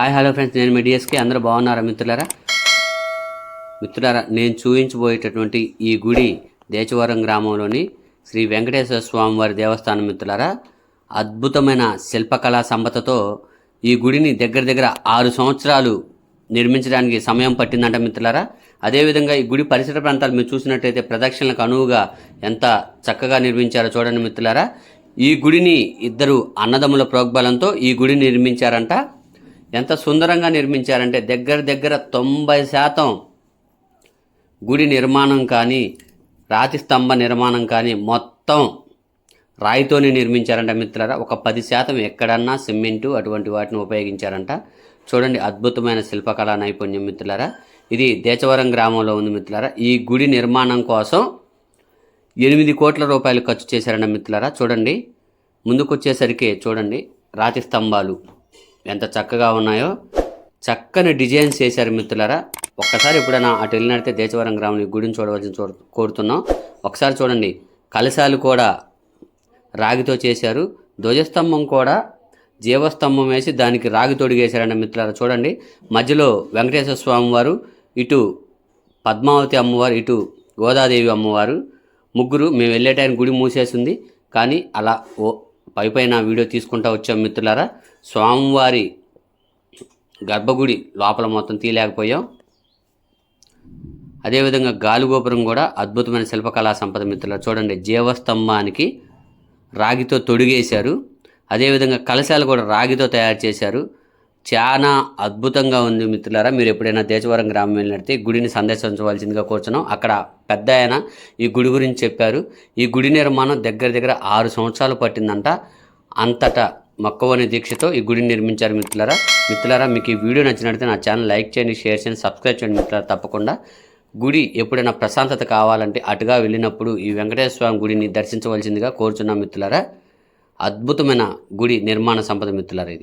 Hi hello friends. నేను మీడియస్కి అందరూ బాగున్నారా మిత్రులారా? మిత్రులారా నేను చూపించబోయేటటువంటి ఈ గుడి దేచవరం గ్రామంలోని శ్రీ వెంకటేశ్వర స్వామివారి దేవస్థానం మిత్రులారా అద్భుతమైన శిల్పకళా సంపదతో ఈ గుడిని దగ్గర దగ్గర ఆరు సంవత్సరాలు నిర్మించడానికి సమయం పట్టిందంట మిత్రులారా. అదేవిధంగా ఈ గుడి పరిసర ప్రాంతాలు మీరు చూసినట్టయితే ప్రదక్షిణలకు అనువుగా ఎంత చక్కగా నిర్మించారో చూడండి మిత్రులారా. ఈ గుడిని ఇద్దరు అన్నదమ్ముల ప్రోగ్బలంతో ఈ గుడిని నిర్మించారంట. ఎంత సుందరంగా నిర్మించారంటే దగ్గర దగ్గర తొంభై శాతం గుడి నిర్మాణం కానీ రాతి స్తంభ నిర్మాణం కానీ మొత్తం రాయితోనే నిర్మించారంట మిత్రులారా. ఒక పది శాతం ఎక్కడన్నా సిమెంటు అటువంటి వాటిని ఉపయోగించారంట. చూడండి అద్భుతమైన శిల్పకళా నైపుణ్యం మిత్రులారా. ఇది దేచవరం గ్రామంలో ఉంది మిత్రులారా. ఈ గుడి నిర్మాణం కోసం ఎనిమిది కోట్ల రూపాయలు ఖర్చు చేశారంట మిత్రులారా. చూడండి ముందుకు వచ్చేసరికి చూడండి రాతి స్తంభాలు. ఎంత చక్కగా ఉన్నాయో చక్కని డిజైన్స్ చేశారు మిత్రులారా. ఒక్కసారి ఎప్పుడైనా అటు వెళ్ళినట్టే దేశవరం గ్రామం గుడిని చూడవలసిన చూ కోరుతున్నాం. ఒకసారి చూడండి కలశాలు కూడా రాగితో చేశారు. ధ్వజస్తంభం కూడా జీవస్తంభం వేసి దానికి రాగి తొడిగేశారండి మిత్రులారా. చూడండి మధ్యలో వెంకటేశ్వర స్వామి వారు ఇటు పద్మావతి అమ్మవారు ఇటు గోదాదేవి అమ్మవారు ముగ్గురు మేము వెళ్ళే టైం గుడి మూసేసింది కానీ అలా ఓ పై పైన వీడియో తీసుకుంటా వచ్చాం మిత్రులారా. స్వామివారి గర్భగుడి లోపల మొత్తం తీయలేకపోయాం. అదేవిధంగా గాలిగోపురం కూడా అద్భుతమైన శిల్పకళా సంపద మిత్రులారా. చూడండి జీవస్తంభానికి రాగితో తొడిగేశారు. అదేవిధంగా కలశాలు కూడా రాగితో తయారు చేశారు. చాలా అద్భుతంగా ఉంది మిత్రులారా. మీరు ఎప్పుడైనా దేశవరం గ్రామం వెళ్ళినట్టే గుడిని సందర్శించవలసిందిగా కూర్చున్నాం. అక్కడ పెద్ద ఆయన ఈ గుడి గురించి చెప్పారు. ఈ గుడి నిర్మాణం దగ్గర దగ్గర ఆరు సంవత్సరాలు పట్టిందంట. అంతటా మక్కువని దీక్షతో ఈ గుడిని నిర్మించారు మిత్రులారా. మిత్రులారా మీకు ఈ వీడియో నచ్చినట్లయితే నా ఛానల్ లైక్ చేయండి షేర్ చేయండి సబ్స్క్రైబ్ చేయండి మిత్రులారా తప్పకుండా. గుడి ఎప్పుడైనా ప్రశాంతత కావాలంటే అటుగా వెళ్ళినప్పుడు ఈ వెంకటేశ్వర స్వామి గుడిని దర్శించవలసిందిగా కోరుచున్నాం మిత్రులారా. అద్భుతమైన గుడి నిర్మాణ సంపద మిత్రులారా ఇది.